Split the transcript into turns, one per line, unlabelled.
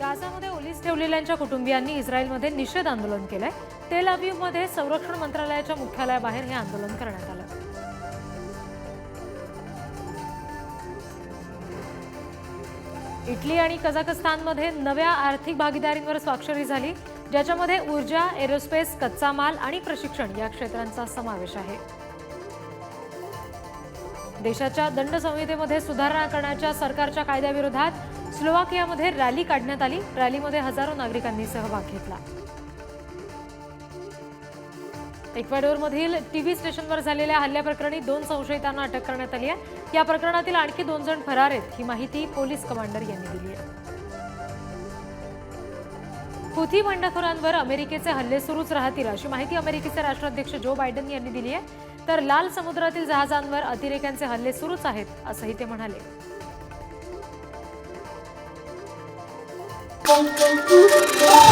गाझामध्ये ओलीस ठेवलेल्यांच्या कुटुंबियांनी इस्रायलमध्ये निषेध आंदोलन केलंय. तेल अवीवमध्ये संरक्षण मंत्रालयाच्या मुख्यालयाबाहेर हे आंदोलन करण्यात आलं. इटली आणि कझाकस्तानमध्ये नव्या आर्थिक भागीदारींवर स्वाक्षरी झाली ज्याच्यामध्ये ऊर्जा एरोस्पेस कच्चा माल आणि प्रशिक्षण या क्षेत्रांचा समावेश आहे. देशाच्या दंड संहितेमध्ये सुधारणा करण्याच्या सरकारच्या कायद्याविरोधात स्लोवाकियामध्ये रॅली काढण्यात आली. रॅलीमध्ये हजारो नागरिकांनी सहभाग घेतला. इक्वेडोरमधील टीव्ही स्टेशनवर झालेल्या हल्ल्याप्रकरणी दोन संशयितांना अटक करण्यात आली आहे. या प्रकरणातील आणखी दोन जण फरार आहेत ही माहिती पोलीस कमांडर यांनी दिली आहे. हुथी बंडखोरांवर अमेरिकेचे हल्ले सुरूच राहतील अशी माहिती अमेरिकेचे राष्ट्राध्यक्ष जो बायडन यांनी दिली आहे. तर लाल समुद्रातील जहाजांवर अतिरेक्यांचे हल्ले सुरूच आहेत असंही ते म्हणाले. Boom, boom, boom.